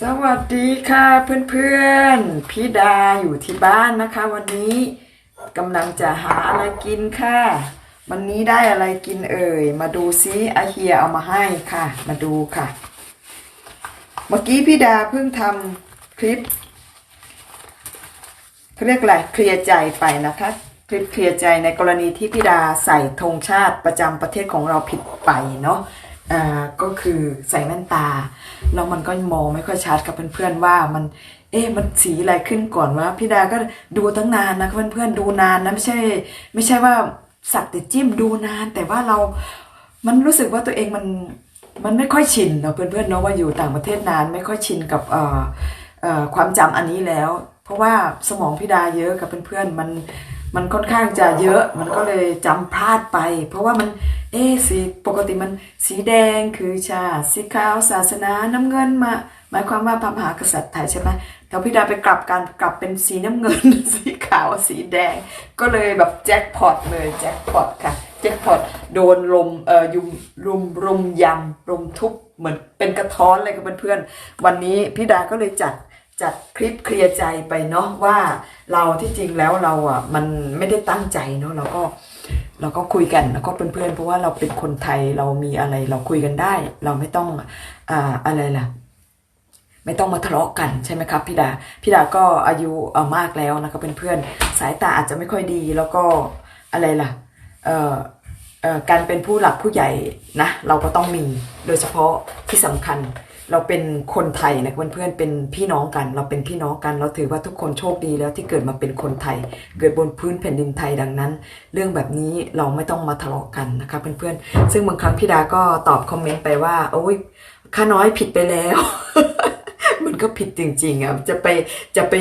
สวัสดีค่ะเพื่อนๆพี่ดาอยู่ที่บ้านนะคะ วันนี้กำลังจะหาอะไรกินค่ะ วันนี้ได้อะไรกินเอ่ย มาดูซิอาเฮียเอามาให้ค่ะ มาดูค่ะ เมื่อกี้พี่ดาเพิ่งทำคลิปเขาเรียกอะไรเคลียร์ใจไปนะคะคลิปเคลียร์ใจในกรณีที่พี่ดาใส่ธงชาติประจำประเทศของเราผิดไปเนาะ ก็คือใส่แว่นตาแล้วมันก็มองไม่ค่อยชัดกับเพื่อนๆว่ามัน เอ๊ะมันสีอะไรขึ้นก่อนวะพี่ดาก็ดูตั้งนานนะเพื่อนๆดูนานนะไม่ใช่ ไม่ใช่ว่าสักแต่จิ้มดูนาน แต่ว่าเรามันรู้สึกว่าตัวเองมันมันไม่ค่อยชินเนาะเพื่อนๆเนาะว่าอยู่ต่างประเทศนานไม่ค่อยชินกับเอ่อเอ่อความจำอันนี้แล้ว เพราะว่าสมองพี่ดาเยอะกับเพื่อนๆมันมันค่อนข้างจะเยอะมันก็เลยจำพลาดไป เพราะว่ามัน เอ๊สีปกติมันสีแดงคือชาติสีขาวศาสนาน้ำเงินมา หมายความว่าพระมหากษัตริย์ไทยใช่ไหมแต่พี่ดาไปกลับกันกลับเป็นสีน้ำเงิน สีขาวสีแดง ก็เลยแบบแจ็คพอตเลยแจ็คพอตค่ะแจ็คพอตโดนลมเอ่อยุมรุมรุมยำรุมทุบเหมือนเป็นกระท้อนเลยกับเพื่อนๆวันนี้พี่ดาก็เลยจัดจัดคลิปเคลียร์ใจไปเนาะว่าเราที่จริงแล้วเราอะมันไม่ได้ตั้งใจเนาะเราก็ เราก็คุยกันแล้วก็เป็นเพื่อนเพราะว่าเราเป็นคนไทยเรามีอะไรเราคุยกันได้ เราไม่ต้องอ่าอะไรล่ะ ไม่ต้องมาทะเลาะกันใช่ไหมครับพี่ดาพี่ดาก็อายุมากแล้วนะครับเป็นเพื่อนสายตาอาจจะไม่ค่อยดี แล้วก็อะไรล่ะเอ่อเอ่อการเป็นผู้หลักผู้ใหญ่นะเราก็ต้องมีโดยเฉพาะที่สำคัญ เราเป็นคนไทยนะเพื่อนๆเป็นพี่น้องกัน เราเป็นพี่น้องกัน เราถือว่าทุกคนโชคดีแล้วที่เกิดมาเป็นคนไทย เกิดบนพื้นแผ่นดินไทยดังนั้น เรื่องแบบนี้เราไม่ต้องมาทะเลาะกันนะคะเพื่อนๆซึ่งบางครั้งพี่ดาก็ตอบคอมเมนต์ไปว่าโอ้ยข้าน้อยผิดไปแล้ว มันก็ผิดจริงๆอะจะไปจะไป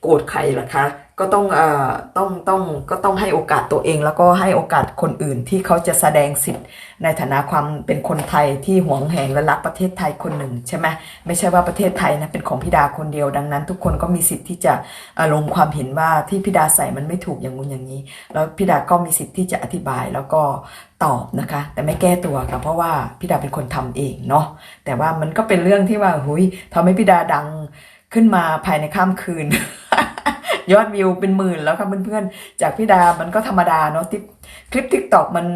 โกรธใครล่ะคะ ก็ต้องเอ่อต้องต้องก็ต้องให้โอกาสตัวเอง แล้วก็ให้โอกาสคนอื่นที่เขาจะแสดงสิทธิ์ ในฐานะความเป็นคนไทยที่หวงแหนและรักประเทศไทยคนหนึ่งใช่ไหมไม่ใช่ว่าประเทศไทยนะเป็นของพิดาคนเดียวดังนั้น ทุกคนก็มีสิทธิ์ที่จะลงความเห็นว่าที่พิดาใส่มันไม่ถูกอย่างงู้นอย่างนี้ แล้วพิดาก็มีสิทธิ์ที่จะอธิบายแล้วก็ตอบนะคะ แต่ไม่แก้ตัวค่ะเพราะว่าพิดาเป็นคนทำเองเนาะแต่ว่ามันก็เป็นเรื่องที่ว่าหุยทำให้พิดาดัง ขึ้นมาภายในข้ามคืน ยอดวิวเป็นหมื่นแล้วค่ะเพื่อนๆ จากพี่ดา มันก็ธรรมดาเนาะที่คลิปทิกตอกมัน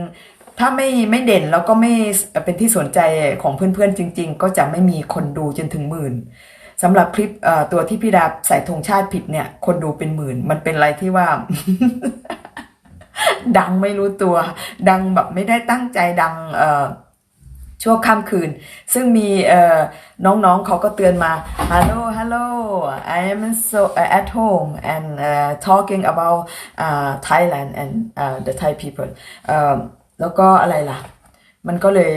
ถ้าไม่ไม่เด่นแล้วก็ไม่เป็นที่สนใจของเพื่อนๆ จริง ๆ ก็จะไม่มีคนดูจนถึงหมื่นสำหรับคลิปตัวที่พี่ดาใส่ธงชาติผิดเนี่ย คนดูเป็นหมื่น มันเป็นอะไรที่ว่า ดังไม่รู้ตัว ดังแบบไม่ได้ตั้งใจดังเอ่อ ชั่วค่ำคืน ซึ่งมีเอ่อน้องๆเขาก็เตือนมา hello hello I am so at home and uh, talking about uh, Thailand and uh, the Thai people แล้วก็อะไรล่ะ มันก็เลย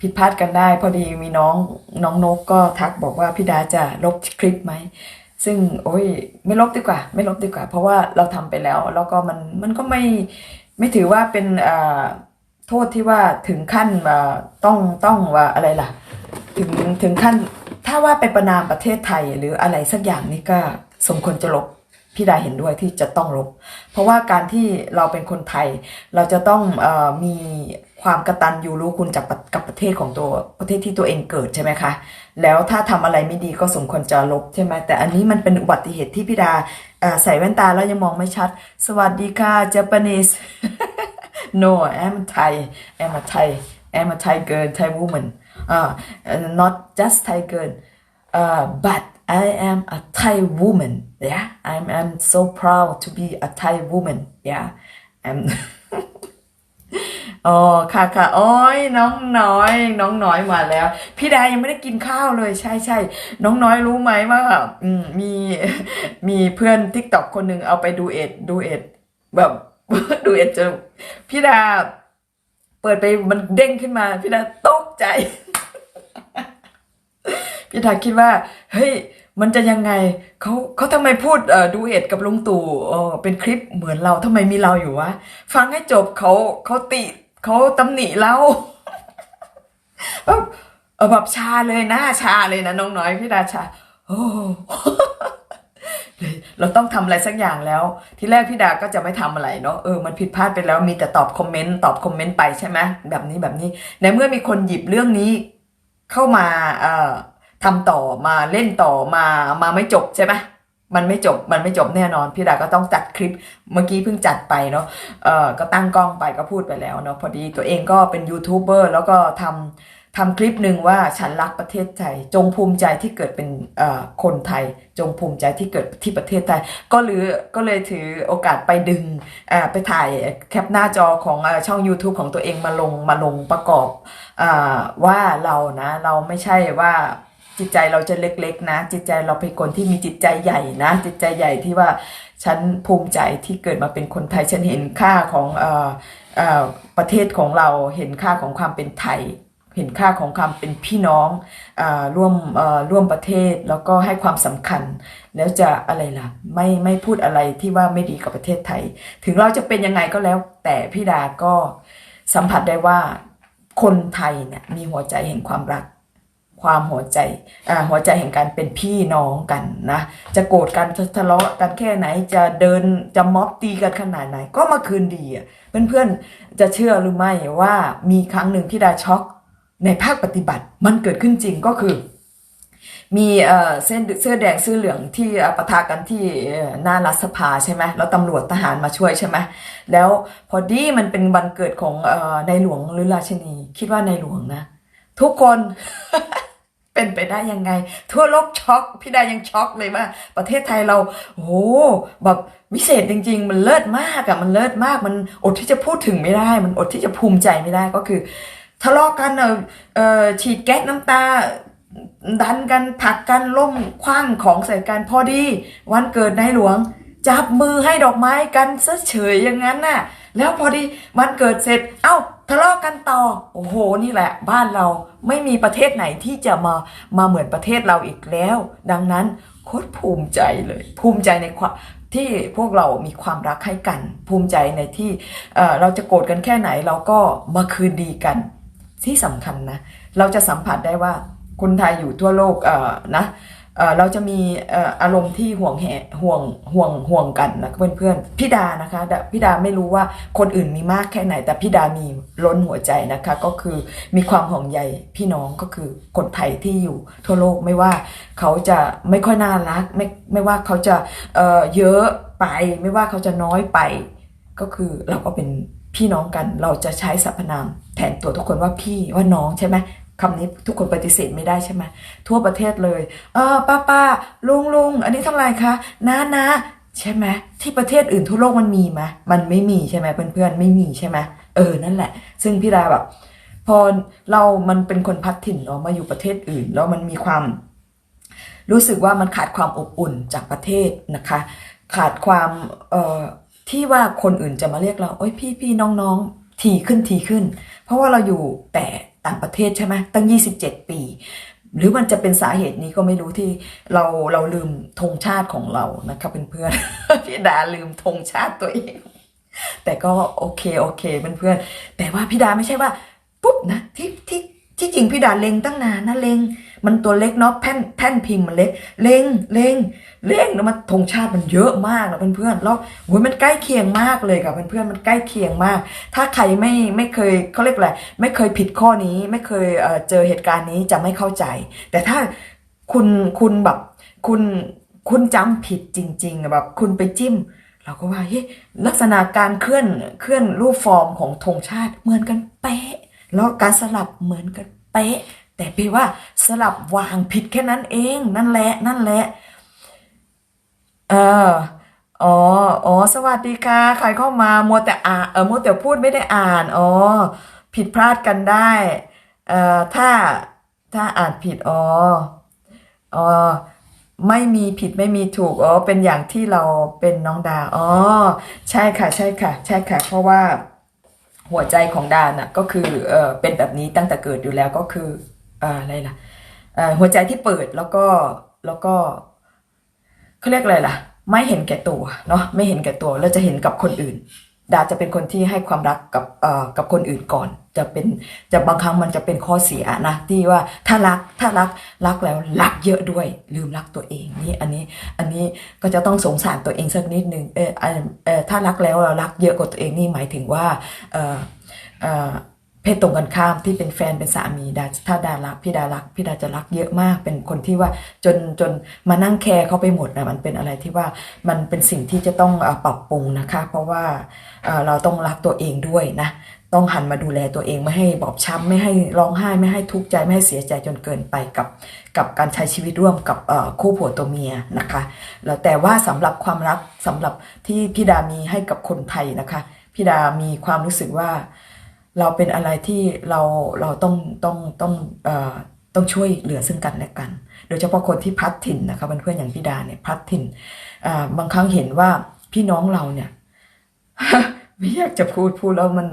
ผิดพลาดกันได้ พอดีมีน้องน้องนกก็ทักบอกว่าพี่ดาจะลบคลิปไหม ซึ่งโอ้ยไม่ลบดีกว่า ไม่ลบดีกว่า เพราะว่าเราทำไปแล้ว แล้วก็มันมันก็ไม่ไม่ถือว่าเป็นอ่อ โทษที่ว่าถึงขั้นว่าต้องต้องว่าอะไรล่ะ ถึงถึงขั้นถ้าว่าไปประนามประเทศไทยหรืออะไรสักอย่างนี่ก็สมควรจะลบพี่ดาเห็นด้วยที่จะต้องลบ เพราะว่าการที่เราเป็นคนไทย เราจะต้องอมีความกระตัญญูรู้คุณจากกับประเทศของตัวประเทศที่ตัวเองเกิดใช่ไหมคะ แล้วถ้าทำอะไรไม่ดีก็สมควรจะลบใช่ไหมแต่อันนี้มันเป็นอุบัติเหตุที่พี่ดาใส่แว่นตาแล้วยังมองไม่ชัด สวัสดีค่ะ Japanese No, I'm Thai. I'm a Thai. I'm a Thai girl, Thai woman. Uh, not just Thai girl. Uh, but I am a Thai woman. Yeah, I'm I'm so proud to be a Thai woman. Yeah, I'm. อ๋อค่ะค่ะโอ้ยน้องน้อย น้องน้อยมาแล้ว พี่ดายังไม่ได้กินข้าวเลยใช่ใช่น้องน้อยรู้ไหมว่าอืมมีมีเพื่อนทิกตอกคนหนึ่งเอาไปดูเอ็ดดูเอ็ดแบบ ดูเอ็ดจอพี่ดาเปิดไปมันเด้งขึ้นมาพี่ดาตกใจ พี่ดาคิดว่า เฮ้ย มันจะยังไงเขาเขาทำไมพูดดูเอ็ดกับลุงตู่เป็นคลิปเหมือนเราทำไมมีเราอยู่วะฟังให้จบเขาเขาติเขาตำหนิเราแบบแบบชาเลยหน้าชาเลยนะน้องน้อยพี่ดาชาโอ้ เราต้องทำอะไรสักอย่างแล้ว ที่แรกพี่ดาก็จะไม่ทำอะไรเนาะเออมันผิดพลาดไปแล้วมีแต่ตอบคอมเมนต์ตอบคอมเมนต์ไปใช่ไหมแบบนี้แบบนี้ในเมื่อมีคนหยิบเรื่องนี้เข้ามาเอ่อทำต่อมาเล่นต่อมามาไม่จบใช่ไหมมันไม่จบมันไม่จบแน่นอน พี่ดาก็ต้องจัดคลิปเมื่อกี้เพิ่งจัดไปเนาะเอ่อก็ตั้งกล้องไปก็พูดไปแล้วเนาะพอดีตัวเองก็เป็นยูทูบเบอร์แล้วก็ทำ ทำคลิปหนึ่งว่าฉันรักประเทศไทย จงภูมิใจที่เกิดเป็นคนไทย จงภูมิใจที่เกิดที่ประเทศไทย ก็หรือก็เลยถือโอกาสไปดึงไปถ่ายแคปหน้าจอของอช่อง YouTube ของตัวเองมาลงมาลงประกอบอว่าเรานะเราไม่ใช่ว่าจิตใจเราจะเล็กๆ นะ จิตใจเราเป็นคนที่มีจิตใจใหญ่นะ จิตใจใหญ่ที่ว่าฉันภูมิใจที่เกิดมาเป็นคนไทย ฉันเห็นค่าของออประเทศของเราเห็นค่าของความเป็นไทย เห็นค่าของความเป็นพี่น้องอร่วมร่วมประเทศแล้วก็ให้ความสำคัญ แล้วจะอะไรล่ะไม่ไม่พูดอะไรที่ว่าไม่ดีกับประเทศไทย ถึงเราจะเป็นยังไงก็แล้ว แต่พี่ดาก็สัมผัสได้ว่าคนไทยเนี่ยมีหัวใจแห่งความรัก ความหัวใจหัวใจแห่งการเป็นพี่น้องกันนะจะโกรธกันจะทะเลาะกันแค่ไหนจะเดินจะม็อบตีกันขนาดไหน ก็มาคืนดีอะเพื่อนๆจะเชื่อหรือไม่ว่ามีครั้งหนึ่งที่ดาช็อก ในภาคปฏิบัติมันเกิดขึ้นจริงก็คือ มีเส้นเสื้อแดงเสื้อเหลืองที่เอ่อปะทะกันที่หน้ารัฐสภาใช่ไหมแล้วตำรวจทหารมาช่วยใช่ไหมแล้วพอดีมันเป็นวันเกิดของอในหลวงหรือราชินี คิดว่าในหลวงนะ ทุกคนเป็นไปได้ยังไง ทั่วโลกช็อกพี่ดายังช็อกเลยว่า ประเทศไทยเราโอ้โหแบบวิเศษจริง ๆ มันเลิศมากอะมันเลิศมากมันอดที่จะพูดถึงไม่ได้ มันอดที่จะภูมิใจไม่ได้ก็คือ ทะเลาะกันเออเอฉีดแก๊สน้ำตา ดันกันผลักกันล่มคว้างของใส่กันพอดี วันเกิดในหลวง จับมือให้ดอกไม้กันซะเฉยอย่างนั้นน่ะ แล้วพอดีวันเกิดเสร็จ เอ้าทะเลาะกันต่อ โอ้โห นี่แหละ บ้านเราไม่มีประเทศไหนที่จะมา มาเหมือนประเทศเราอีกแล้ว ดังนั้นโคตรภูมิใจเลย ภูมิใจในความที่พวกเรามีความรักให้กัน ภูมิใจในที่เออเราจะโกรธกันแค่ไหนเราก็มาคืนดีกัน ที่สำคัญนะ เราจะสัมผัสได้ว่าคนไทยอยู่ทั่วโลกเอ่อนะเอ่อเราจะมีเอ่ออารมณ์ที่ห่วงแหห่วงห่วงห่วงกันนะเพื่อนๆพี่ดานะคะพี่ดาไม่รู้ว่าคนอื่นมีมากแค่ไหน แต่พี่ดามีล้นหัวใจนะคะ ก็คือมีความห่วงใยพี่น้องก็คือคนไทยที่อยู่ทั่วโลกไม่ว่าเขาจะไม่ค่อยน่ารักไม่ไม่ว่าเขาจะเอ่อเยอะไปไม่ว่าเขาจะน้อยไป ก็คือเราก็เป็น พี่น้องกันเราจะใช้สรรพนามแทนตัวทุกคนว่าพี่ว่าน้องใช่ไหมคำนี้ทุกคนปฏิเสธไม่ได้ใช่ไหมทั่วประเทศเลย เออป้าป้าลุงลุงอันนี้เท่าไรคะน้านะใช่ไหมที่ประเทศอื่นทั่วโลกมันมีไหมมันไม่มีใช่ไหมเพื่อนๆไม่มีใช่ไหมเออนั่นแหละ ซึ่งพี่ดาแบบพอเรามันเป็นคนพัดถิ่นเนาะมาอยู่ประเทศอื่น แล้วมันมีความ รู้สึกว่ามันขาดความอบอุ่นจากประเทศนะคะ ขาดความเอ่อ ที่ว่าคนอื่นจะมาเรียกเราโอ้ยพี่พี่น้องน้องทีขึ้นทีขึ้น เพราะว่าเราอยู่แต่ต่างประเทศใช่ไหมตั้ง 27 ปี หรือมันจะเป็นสาเหตุนี้ก็ไม่รู้ที่เราเราลืมธงชาติของเรานะคะเพื่อนๆพี่ดาลืมธงชาติตัวเอง แต่ก็โอเคโอเคเพื่อนๆแต่ว่าพี่ดาไม่ใช่ว่าปุ๊บนะที่ที่ที่จริงพี่ดาเล็งตั้งนานนะเล็ง มันตัวเล็กเนาะแผ่นแผ่นพิมพ์มันเล็ก เล็งเล็งเล็งแล้วมันธงชาติมันเยอะมากนะเพื่อนๆแล้วโอ้ยมันใกล้เคียงมากเลยกับเพื่อนๆมันใกล้เคียงมาก ถ้าใครไม่ไม่เคยเขาเรียกอะไรไม่เคยผิดข้อนี้ไม่เคยเจอเหตุการณ์นี้จะไม่เข้าใจ แต่ถ้าคุณคุณแบบคุณคุณจำผิดจริงๆแบบคุณไปจิ้มเราก็ว่าเฮ้ยลักษณะการเคลื่อนเคลื่อนรูปฟอร์มของธงชาติเหมือนกันเป๊ะแล้วการสลับเหมือนกันเป๊ะ แต่พียงว่าสลับวางผิดแค่นั้นเอง นั่นแหละ นั่นแหละ เอออ๋อ อ๋อ สวัสดีค่ะ ใครเข้ามา มัวแต่อ่านเออมัวแต่พูดไม่ได้อ่าน อ๋อ ผิดพลาดกันได้ เอ่อ ถ้า ถ้าอ่านผิด อ๋อ อ๋อ ไม่มีผิดไม่มีถูก อ๋อ เป็นอย่างที่เราเป็นน้องดา อ๋อ ใช่ค่ะ ใช่ค่ะ ใช่ค่ะ เพราะว่าหัวใจของดาน่ะก็คือ เออเป็นแบบนี้ตั้งแต่เกิดอยู่แล้วก็คือ อะไรล่ะหัวใจที่เปิดแล้วก็แล้วก็เขาเรียกอะไรล่ะ ไม่เห็นแก่ตัวเนาะไม่เห็นแก่ตัวแล้วจะเห็นกับคนอื่น ดาจะเป็นคนที่ให้ความรักกับเอ่อกับคนอื่นก่อน จะเป็นจะบางครั้งมันจะเป็นข้อเสียนะที่ว่าถ้ารักถ้ารักรักแล้วรักเยอะด้วย ลืมรักตัวเองนี่อันนี้อันนี้ก็จะต้องสงสารตัวเองสักนิดนึงเออเออเออถ้ารักแล้วเรารักเยอะกว่าตัวเองนี่หมายถึงว่าเออเออ เพศตรงกันข้ามที่เป็นแฟนเป็นสามีดาถ้าดารักพี่ดารักพี่ดาจะรักเยอะมากเป็นคนที่ว่าจนจนมานั่งแคร์เขาไปหมดนะมันเป็นอะไรที่ว่ามันเป็นสิ่งที่จะต้องปรับปรุงนะคะ เพราะว่าเราต้องรักตัวเองด้วยนะต้องหันมาดูแลตัวเองไม่ให้บอบช้ำไม่ให้ร้องไห้ไม่ให้ทุกข์ใจไม่ให้เสียใจจนเกินไปกับ กับการใช้ชีวิตร่วมกับคู่ผัวตัวเมียนะคะแล้วแต่ว่าสำหรับความรักสำหรับที่พี่ดามีให้กับคนไทยนะคะพี่ดามีความรู้สึกว่า เราเป็นอะไรที่เราเราต้องต้องต้องเอ่อต้องช่วยเหลือซึ่งกันและกัน โดยเฉพาะคนที่พัดถิ่นนะคะเพื่อนๆอย่างพี่ดาเนี่ยพัดถิ่นบางครั้งเห็นว่าพี่น้องเราเนี่ยไม่อยากจะพูดพูดแล้วมัน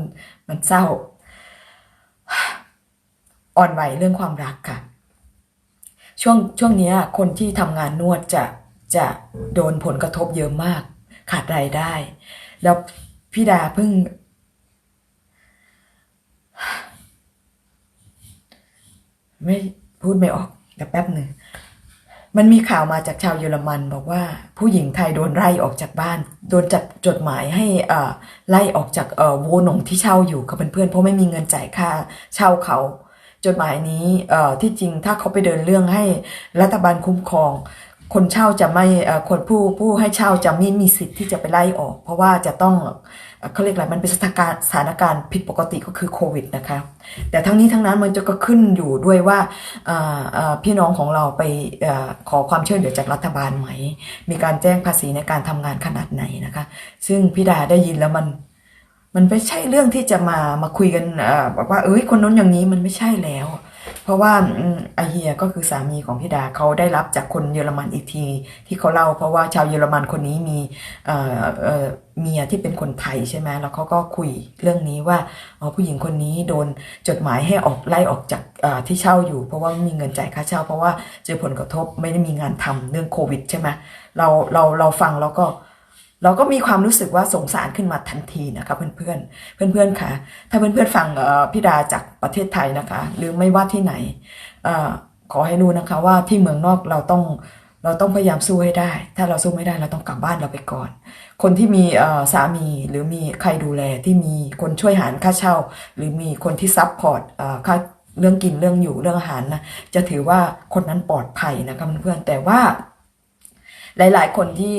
มันเศร้า อ่อนไหวเรื่องความรักค่ะ ช่วงช่วงนี้คนที่ทำงานนวดจะจะโดนผลกระทบเยอะมาก ขาดรายได้ แล้วพี่ดาเพิ่ง ไม่พูดไม่ออกเดี๋ยวแป๊บหนึ่งมันมีข่าวมาจากชาวเยอรมันบอกว่าผู้หญิงไทยโดนไล่ออกจากบ้าน โดนจัดจดหมายให้อ่อไล่ออกจากเออโวหนงที่เช่าอยู่กับเพื่อนๆเพราะไม่มีเงินจ่ายค่าเช่าเขา จดหมายนี้เอ่อที่จริงถ้าเขาไปเดินเรื่องให้รัฐบาลคุ้มครอง คนเช่าจะไม่คนผู้ผู้ให้เช่าจะไม่มีสิทธิ์ที่จะไปไล่ออก เพราะว่าจะต้องเขาเรียกอะไรมันเป็นสถานการณ์สถานการณ์ผิดปกติก็คือโควิดนะคะแต่ทั้งนี้ทั้งนั้นมันจะก็ขึ้นอยู่ด้วยว่าพี่น้องของเราไปอขอความช่วยเหลือจากรัฐบาลไหม มีการแจ้งภาษีในการทำงานขนาดไหนนะคะ ซึ่งพี่ดาได้ยินแล้วมันมันไม่ใช่เรื่องที่จะมามาคุยกันบอกว่าเอ้ยคนนู้นอย่างนี้มันไม่ใช่แล้ว เพราะว่าอืมอเฮียก็คือสามีของพี่ดาเขาได้รับจากคนเยอรมันอีกที ที่เขาเล่าเพราะว่าชาวเยอรมันคนนี้มีเออเมียที่เป็นคนไทยใช่ไหมแล้วเขาก็คุยเรื่องนี้ว่าอ๋อผู้หญิงคนนี้โดนจดหมายให้ออกไล่ออกจากที่เช่าอยู่ เพราะว่าไม่มีเงินจ่ายค่าเช่า เพราะว่าเจอผลกระทบไม่ได้มีงานทำเรื่องโควิดใช่ไหมเราเราเราฟังแล้วก็ เราก็มีความรู้สึกว่าสงสารขึ้นมาทันทีนะคะเพื่อนๆ เพื่อนๆค่ะ ถ้าเพื่อนๆฟังพี่ดาจากประเทศไทยนะคะ หรือไม่ว่าที่ไหนอขอให้รู้นะคะว่าที่เมืองนอกเราต้องเราต้องพยายามสู้ให้ได้ ถ้าเราสู้ไม่ได้เราต้องกลับบ้านเราไปก่อน คนที่มีสามีหรือมีใครดูแลที่มีคนช่วยหารค่าเช่า หรือมีคนที่ซับพอร์ตเอ่อค่าเรื่องกินเรื่องอยู่เรื่องอาหารนะจะถือว่าคนนั้นปลอดภัยนะคะเพื่อนๆแต่ว่า หลาย ๆ คนที่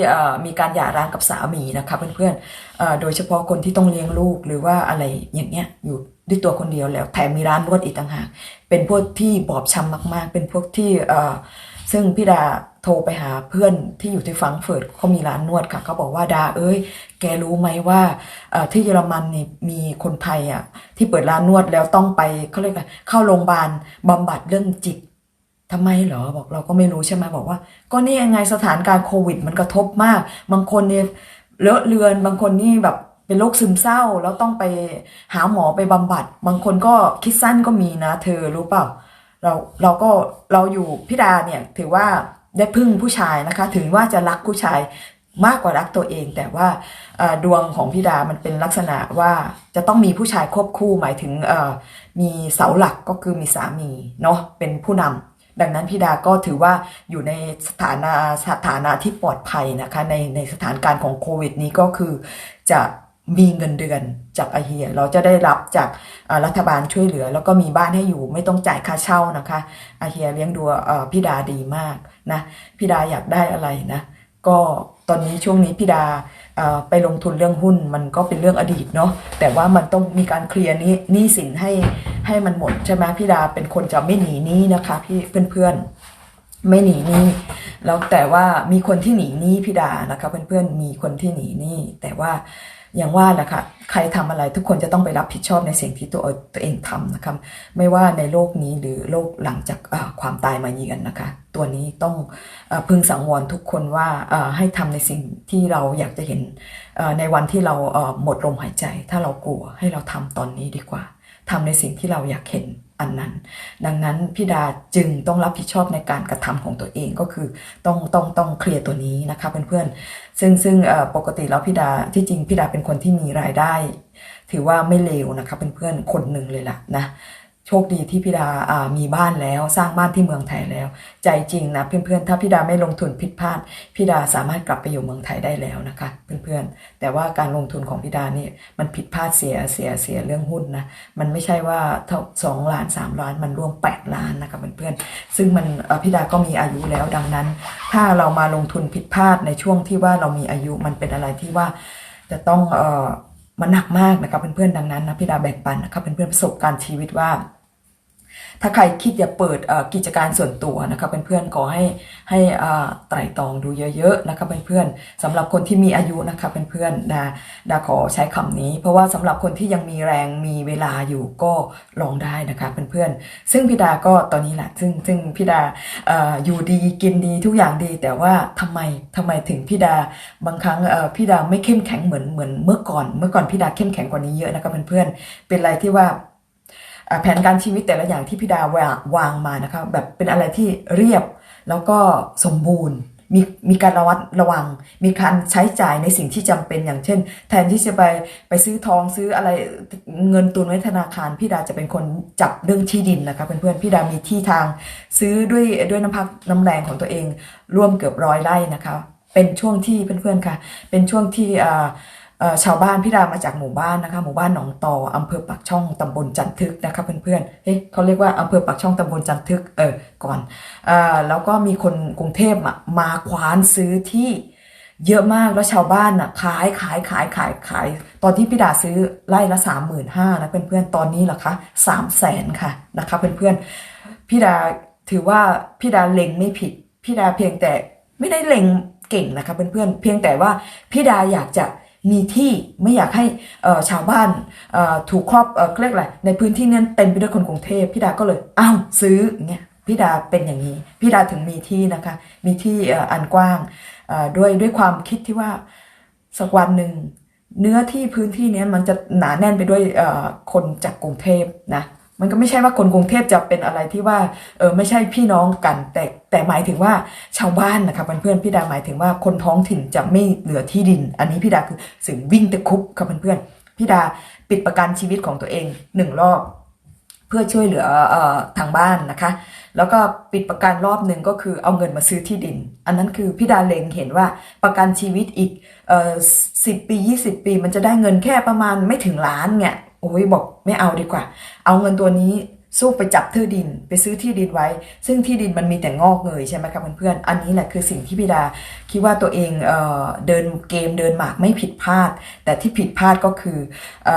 มีการหย่าร้างกับสามีนะคะเพื่อนๆโดยเฉพาะคนที่ต้องเลี้ยงลูกหรือว่าอะไรอย่างเงี้ยอยู่ด้วยตัวคนเดียวแล้วแถมมีร้านนวดอีกต่างหากเป็นพวกที่บอบช้ำมาก ๆ เป็นพวกที่ซึ่งพี่ดาโทรไปหาเพื่อนที่อยู่ที่ฟังเฟิร์ตเขามีร้านนวดค่ะเขาบอกว่าดาเอ้ย แกรู้ไหมว่าที่เยอรมันนี่มีคนไทยอะที่เปิดร้านนวดแล้วต้องไปเขาเรียกอะไรเข้าโรงพยาบาลบำบัดเรื่องจิต ทำไมเหรอบอกเราก็ไม่รู้ใช่ไหมบอกว่า ก็นี่ยังไงสถานการณ์โควิด มันกระทบมาก บางคนเนี่ยเลอะเลือนบางคนนี่แบบเป็นโรคซึมเศร้า แล้วต้องไปหาหมอไปบำบัด บางคนก็คิดสั้นก็มีนะ เธอรู้เปล่าเราเราก็เราอยู่พิดาเนี่ยถือว่าได้พึ่งผู้ชายนะคะ ถึงว่าจะรักผู้ชายมากกว่ารักตัวเอง แต่ว่าดวงของพิดามันเป็นลักษณะว่าจะต้องมีผู้ชายควบคู่หมายถึงมีเสาหลักก็คือมีสามีเนาะเป็นผู้นำ ดังนั้นพี่ดาก็ถือว่าอยู่ในสถานะสถานะที่ปลอดภัยนะคะ ในในสถานการณ์ของโควิดนี้ก็คือจะมีเงินเดือนจากอาเฮีย เราจะได้รับจากรัฐบาลช่วยเหลือ แล้วก็มีบ้านให้อยู่ไม่ต้องจ่ายค่าเช่านะคะอาเฮียเลี้ยงดูพี่ดาดีมากนะพี่ดาอยากได้อะไรนะ ก็ ตอนนี้ช่วงนี้พี่ดาไปลงทุนเรื่องหุ้นมันก็เป็นเรื่องอดีตเนาะแต่ว่ามันต้องมีการเคลียร์นี้หนี้สินให้ให้มันหมดใช่ไหมพี่ดาเป็นคนจะไม่หนีหนี้นะคะพี่เพื่อนๆ ไม่หนีหนี้แล้วแต่ว่ามีคนที่หนีหนี้พี่ดานะคะ เพื่อนๆมีคนที่หนีหนี้แต่ว่าอย่างว่าแหละค่ะใครทำอะไรทุกคนจะต้องไปรับผิดชอบในสิ่งที่ตัวตัวเองทำนะคะไม่ว่าในโลกนี้หรือโลกหลังจากความตายมาเยือนนะคะ ตัวนี้ต้องอพึงสังวรทุกคนว่าให้ทำในสิ่งที่เราอยากจะเห็นในวันที่เราหมดลมหายใจ ถ้าเรากลัวให้เราทำตอนนี้ดีกว่าทำในสิ่งที่เราอยากเห็น อันนั้น ดังนั้นพี่ดาจึงต้องรับผิดชอบในการกระทำของตัวเองก็คือต้องต้องต้องเคลียร์ตัวนี้นะคะเพื่อนๆซึ่งซึ่งปกติแล้วพี่ดาที่จริงพี่ดาเป็นคนที่มีรายได้ ถือว่าไม่เลวนะคะเพื่อนๆคนหนึ่งเลยล่ะนะ คดีที่พี่ดาามีบ้านแล้วสร้างบ้านที่เมืองไทยแล้ว ใจจริงนะเพื่อนๆ ถ้าพี่ดาไม่ลงทุนผิดพลาดพี่ดาสามารถกลับไปอยู่เมืองไทยได้แล้วนะคะเพื่อนๆ แต่ว่าการลงทุนของพี่ดานี่มันผิดพลาดเสียเสียเสียเรื่องหุ้นนะมันไม่ใช่ว่าเท่าสองล้านสามล้านมันร่วมแปดล้านนะคะเพื่อนๆซึ่งมันพี่ดาก็มีอายุแล้วดังนั้น ถ้าเรามาลงทุนผิดพลาดในช่วงที่ว่าเรามีอายุมันเป็นอะไรที่ว่าจะต้องเออมันหนักมากนะครับเพื่อนๆดังนั้นนะพี่ดาแบ่งปันนะครับเพื่อนๆประสบการณ์ชีวิตว่า ถ้าใครคิดจะเปิดกิจการส่วนตัวนะครับเพื่อนๆขอให้ให้ไตร่ตรองดูเยอะๆนะครับเพื่อนๆสำหรับคนที่มีอายุนะครับเพื่อนๆดาดาขอใช้คำนี้ เพราะว่าสำหรับคนที่ยังมีแรงมีเวลาอยู่ก็ลองได้นะคะเพื่อนๆซึ่งพี่ดาก็ตอนนี้แหละซึ่งซึ่งพี่ดาออยู่ดีกินดีทุกอย่างดี แต่ว่าทำไมทำไมถึงพี่ดาบางครั้งพี่ดาไม่เข้มแข็งเหมือนเหมือนเมื่อก่อน เมื่อก่อนพี่ดาเข้มแข็งกว่านี้เยอะนะคะเพื่อนๆเป็นอะไรที่ว่า แผนการชีวิตแต่ละอย่างที่พี่ดาวางวางมานะคะแบบเป็นอะไรที่เรียบแล้วก็สมบูรณ์มีมีการระวัดระวัง มีการใช้จ่ายในสิ่งที่จำเป็นอย่างเช่น แทนที่จะไปไปซื้อทองซื้ออะไรเงินตุนไว้ธนาคาร พี่ดาจะเป็นคนจับเรื่องที่ดินนะคะเพื่อนๆพี่ดามีที่ทางซื้อด้วยด้วยน้ำพักน้ำแรงของตัวเองร่วมเกือบร้อยไร่นะคะ เป็นช่วงที่เพื่อนๆค่ะ เป็นช่วงที่อ่า ชาวบ้านพี่ดามาจากหมู่บ้านนะคะ หมู่บ้านหนองตออำเภอปากช่องตำบลจันทึกนะคะเพื่อนๆเอ๊ะเขาเรียกว่าอำเภอปากช่องตำบลจันทึกเออก่อนอแล้วก็มีคนกรุงเทพมาควานซื้อที่เยอะมากแล้วชาวบ้านอะขายขายขายขายขาย ตอนที่พี่ดาซื้อไร่ละสามหมื่นห้านะเพื่อนๆตอนนี้เหรอคะสามแสนค่ะนะคะเพื่อนๆพี่ดาถือว่าพี่ดาเล็งไม่ผิดพี่ดาเพียงแต่ไม่ได้เล็งเก่งนะคะเพื่อนๆเพียงแต่ว่าพี่ดาอยากจะ มีที่ไม่อยากให้ชาวบ้านถูกครอบเอ่อเขาเรียกอะไรในพื้นที่นั้นเต็มไปด้วยคนกรุงเทพพี่ดาก็เลยอ้าวซื้ออย่างเงี้ยพี่ดาเป็นอย่างนี้พี่ดาถึงมีที่นะคะ มีที่อันกว้างด้วยด้วยความคิดที่ว่าสักวันหนึ่งเนื้อที่พื้นที่นี้มันจะหนาแน่นไปด้วยคนจากกรุงเทพนะ มันก็ไม่ใช่ว่าคนกรุงเทพจะเป็นอะไรที่ว่าเออไม่ใช่พี่น้องกัน แต่แต่หมายถึงว่าชาวบ้านนะคะเพื่อนๆพี่ดาหมายถึงว่าคนท้องถิ่นจะไม่เหลือที่ดิน อันนี้พี่ดาคือสิ่งวิ่งตะคุบค่ะเพื่อนๆพี่ดาปิดประกันชีวิตของตัวเองหนึ่งรอบเพื่อช่วยเหลือออทางบ้านนะคะ แล้วก็ปิดประกันรอบหนึ่งก็คือเอาเงินมาซื้อที่ดิน อันนั้นคือพี่ดาเลงเห็นว่าประกันชีวิตอีกเอ่อสิปี 20 ปี มันจะได้เงินแค่ประมาณไม่ถึงล้านเนี่ย โอ้ยบอกไม่เอาดีกว่า เอาเงินตัวนี้สู้ไปจับที่ดิน ไปซื้อที่ดินไว้ ซึ่งที่ดินมันมีแต่งอกเงยใช่ไหมครับเพื่อนๆอันนี้แหละคือสิ่งที่พี่ดาคิดว่าตัวเองเออเดินเกมเดินหมากไม่ผิดพลาด แต่ที่ผิดพลาดก็คืออ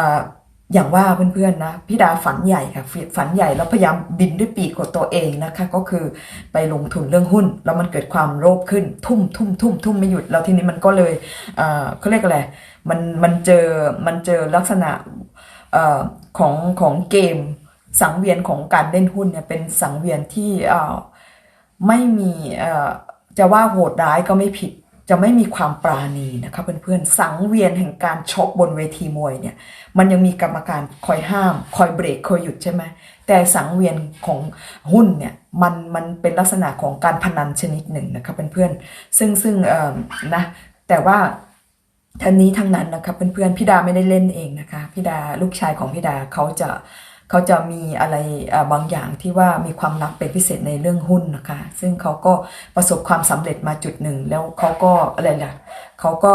อย่างว่าเพื่อนๆนะพี่ดาฝันใหญ่ค่ะฝันใหญ่แล้วพยายามบินด้วยปีกของตัวเองนะคะก็คือไปลงทุนเรื่องหุ้น แล้วมันเกิดความโลภขึ้น ทุ่มทุ่มทุ่มทุ่มไม่หยุดแล้วทีนี้มันก็เลยเขาเรียกอะไรมันมันเจอมันเจอลักษณะ ของของเกมสังเวียนของการเล่นหุ้นเนี่ยเป็นสังเวียนที่ไม่มีจะว่าโหดร้ายก็ไม่ผิด จะไม่มีความปราณีนะคะเพื่อนๆสังเวียนแห่งการชกบนเวทีมวยเนี่ยมันยังมีกรรมการคอยห้าม คอยเบรกคอยหยุดใช่ไหมแต่สังเวียนของหุ้นเนี่ยมันมันเป็นลักษณะของการพนันชนิดหนึ่งนะคะเพื่อนๆซึ่งซึ่งนะแต่ว่า ทั้งนี้ทั้งนั้นนะคะเพื่อนๆพี่ดาไม่ได้เล่นเองนะคะพี่ดาลูกชายของพี่ดาเขาจะเขาจะมีอะไรบางอย่างที่ว่ามีความลับเป็นพิเศษในเรื่องหุ้นนะคะ ซึ่งเขาก็ประสบความสำเร็จมาจุดหนึ่ง แล้วเขาก็อะไรล่ะเขาก็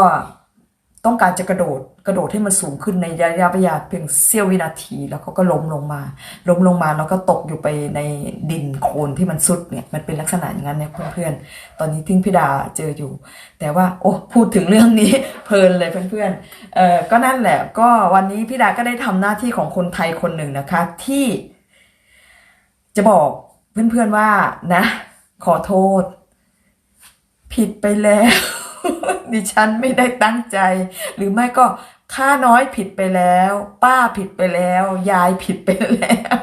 ต้องการจะกระโดดกระโดดให้มันสูงขึ้นในระยะเวลาเพียงเสี้ยววินาที แล้วเขาก็ล้มลงมา ล้มลงมาแล้วก็ตกอยู่ไปในดินโคลนที่มันซุดเนี่ยมันเป็นลักษณะอย่างนั้นเนี่ยเพื่อนๆตอนนี้ทิ้งพี่ดาเจออยู่ แต่ว่าโอ้พูดถึงเรื่องนี้เพลินเลยเพื่อนๆเออก็นั่นแหละ ก็วันนี้พี่ดาก็ได้ทำหน้าที่ของคนไทยคนหนึ่งนะคะ ที่ จะบอกเพื่อนๆว่านะ ขอโทษ ผิดไปแล้ว ดิฉันไม่ได้ตั้งใจ หรือไม่ก็ข้าน้อยผิดไปแล้ว ป้าผิดไปแล้ว ยายผิดไปแล้ว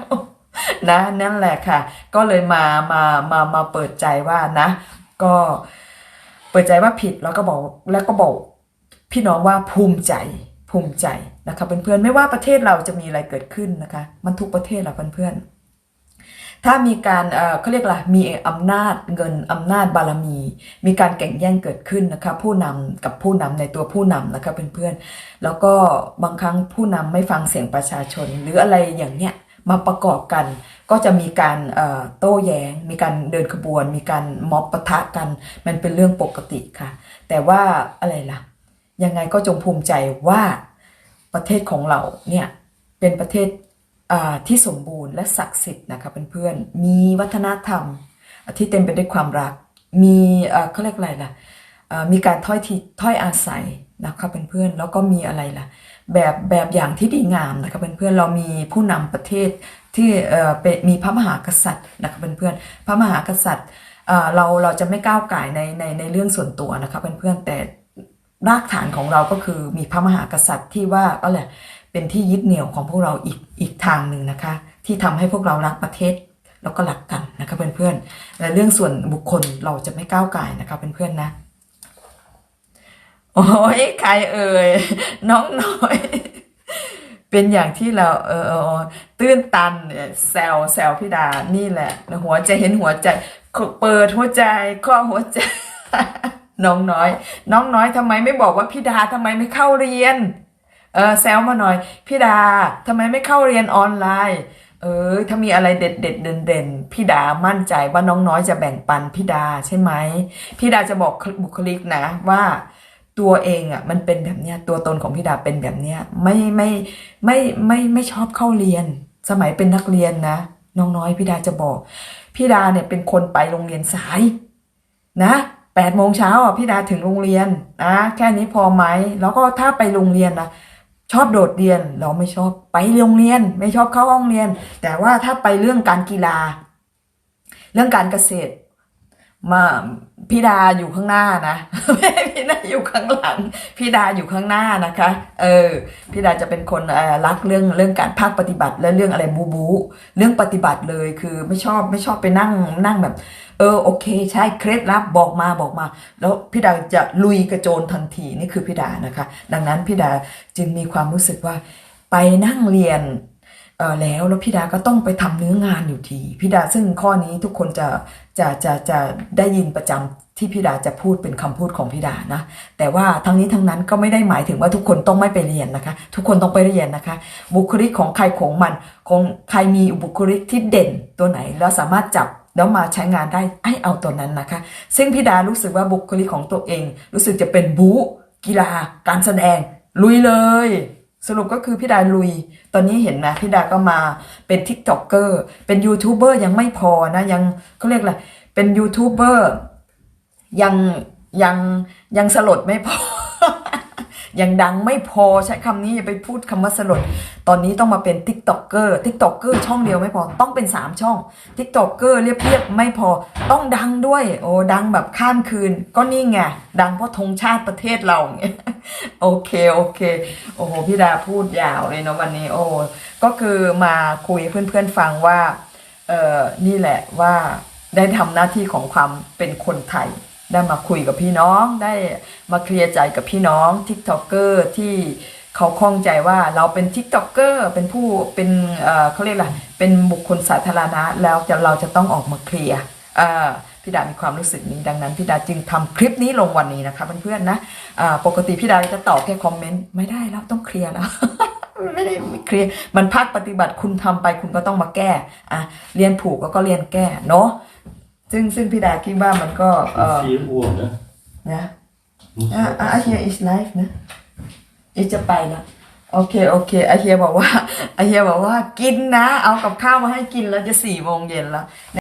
นะนั่นแหละค่ะ ก็เลยมามามามาเปิดใจว่านะ ก็เปิดใจว่าผิดแล้วก็บอกแล้วก็บอกพี่น้องว่าภูมิใจภูมิใจนะคะเพื่อนๆไม่ว่าประเทศเราจะมีอะไรเกิดขึ้นนะคะ มันทุกประเทศแหละเพื่อนๆ ถ้ามีการเขาเรียกอะไรมีอำนาจเงินอำนาจบารมี มีการแข่งแย่งเกิดขึ้นนะคะ ผู้นำกับผู้นำในตัวผู้นำนะคะเพื่อนๆแล้วก็บางครั้งผู้นำไม่ฟังเสียงประชาชน หรืออะไรอย่างเนี้ยมาประกอบกันก็จะมีการโต้แย้ง มีการเดินขบวน มีการม็อบปะทะกัน มันเป็นเรื่องปกติค่ะ แต่ว่าอะไรล่ะ ยังไงก็จงภูมิใจว่าประเทศของเราเนี่ยเป็นประเทศ ที่สมบูรณ์และศักดิ์สิทธิ์นะคะเพื่อนๆมีวัฒนธรรมที่เต็มไปด้วยความรัก มีเอ่อเขาเรียกอะไรล่ะอ่อมีการถ้อยทีถ้อยอาศัยนะคะเพื่อนๆแล้วก็มีอะไรล่ะ แบบแบบอย่างที่ดีงามนะคะเพื่อนๆเรามีผู้นำประเทศที่เอ่อเป็นมีพระมหากษัตริย์นะคะเพื่อนๆพระมหากษัตริย์เอ่อเราเราจะไม่ก้าวไก่ในในในเรื่องส่วนตัวนะคะเพื่อนๆแต่รากฐานของเราก็คือมีพระมหากษัตริย์ที่ว่าก็แหละ เป็นที่ยึดเหนี่ยวของพวกเราอีกอีกทางหนึ่งนะคะ ที่ทำให้พวกเรารักประเทศแล้วก็รักกันนะคะเพื่อนๆและเรื่องส่วนบุคคลเราจะไม่ก้าวไก่นะคะเพื่อนๆนะ โอ้ยใครเอ่ยน้องน้อย เป็นอย่างที่เราเออเตื้นตันแซวแซวพี่ดา นี่แหละ หัวใจเห็นหัวใจ เปิดหัวใจข้อหัวใจ น้องน้อย น้องน้อยทำไมไม่บอกว่าพี่ดาทำไมไม่เข้าเรียน เออแซวมาหน่อย พี่ดาทำไมไม่เข้าเรียนออนไลน์ เออ ถ้ามีอะไรเด็ดเด็ดเด่นเด่นพี่ดามั่นใจว่าน้องน้อยจะแบ่งปันพี่ดาใช่ไหมพี่ดาจะบอกบุคลิกนะว่าตัวเองอะมันเป็นแบบเนี้ยตัวตนของพี่ดาเป็นแบบเนี้ยไม่ไม่ไม่ไม่ไม่ชอบเข้าเรียน สมัยเป็นนักเรียนนะน้องน้อยพี่ดาจะบอกพี่ดาเนี่ยเป็นคนไปโรงเรียนสายนะแปดโมงเช้าอะพี่ดาถึงโรงเรียนนะแค่นี้พอไหมแล้วก็ถ้าไปโรงเรียนนะ ชอบโดดเรียนเราไม่ชอบไปโรงเรียน ไม่ชอบเข้าห้องเรียน แต่ว่าถ้าไปเรื่องการกีฬา เรื่องการเกษตรมา พี่ดาอยู่ข้างหน้านะไม่พี่ดาอยู่ข้างหลัง พี่ดาอยู่ข้างหน้านะคะ เออ พี่ดาจะเป็นคนรักเรื่องเรื่องการภาคปฏิบัติและเรื่องอะไรบูบูเรื่องปฏิบัติเลยคือไม่ชอบไม่ชอบไปนั่งนั่งแบบ เออโอเค ใช่เคล็ดลับบอกมาบอกมา แล้วพี่ดาจะลุยกระโจนทันทีนี่คือพี่ดานะคะ ดังนั้นพี่ดาจึงมีความรู้สึกว่าไปนั่งเรียน แล้วแล้วพี่ดาก็ต้องไปทำเนื้องานอยู่ทีพี่ดาซึ่งข้อนี้ทุกคนจะจะจะจะได้ยินประจำที่พี่ดาจะพูดเป็นคำพูดของพี่ดานะ แต่ว่าทั้งนี้ทั้งนั้นก็ไม่ได้หมายถึงว่าทุกคนต้องไม่ไปเรียนนะคะ ทุกคนต้องไปเรียนนะคะ บุคลิกของใครของมันของใครมีบุคลิกที่เด่นตัวไหน แล้วสามารถจับแล้วมาใช้งานได้ให้เอาตัวนั้นนะคะ ซึ่งพี่ดารู้สึกว่าบุคลิกของตัวเอง รู้สึกจะเป็นบู๊กีฬา การแสดงลุยเลย สรุปก็คือพี่ดาลุย ตอนนี้เห็นนะพี่ดาก็มาเป็นทิกตอกเกอร์เป็นยูทูบเบอร์ยังไม่พอนะ ยังเขาเรียกอะไรเป็นยูทูบเบอร์ยังยังยังสลดไม่พอ ยังดังไม่พอใช้คำนี้อย่าไปพูดคำว่าสลด ตอนนี้ต้องมาเป็นทิกตอกเกอร์ทิกตอกเกอร์ช่องเดียวไม่พอต้องเป็น 3 ช่องทิกตอกเกอร์เรียบๆไม่พอต้องดังด้วย โอ้ดังแบบข้ามคืน ก็นี่ไงดังเพราะธงชาติประเทศเราไงโอเคโอเค โอ้โหพี่ดาพูดยาวเลยเนาะวันนี้ โอ้ก็คือมาคุยเพื่อนๆฟังว่าเออนี่แหละว่าได้ทำหน้าที่ของความเป็นคนไทย ได้มาคุยกับพี่น้อง ได้มาเคลียร์ใจกับพี่น้องทิกตอกเกอร์ที่เขาข้องใจว่าเราเป็นทิกตอกเกอร์เป็นผู้เป็นเออเขาเรียกอะไรเป็นบุคคลสาธารณะแล้วจะเราจะต้องออกมาเคลียร์อ่าพี่ดามีความรู้สึกนี้ดังนั้นพี่ดาจึงทำคลิปนี้ลงวันนี้นะคะเพื่อนๆนะอ่าปกติพี่ดาจะตอบแค่คอมเมนต์ไม่ได้แล้วต้องเคลียร์แล้วไม่ได้เคลียร์มันภาคปฏิบัติคุณทำไปคุณก็ต้องมาแก้อะเรียนผูกก็ก็เรียนแก้เนาะ ซึ่งซึ่งพี่ดาคิดว่ามันก็เออ Vier Uhr, ne? นะอะอะเฮีย is life นะอีจะไปแล้วโอเคโอเคอาเฮียบอกว่าอาเฮียบอกว่ากินนะ เอากับข้าวมาให้กินแล้วจะสี่โมงเย็นแล้ว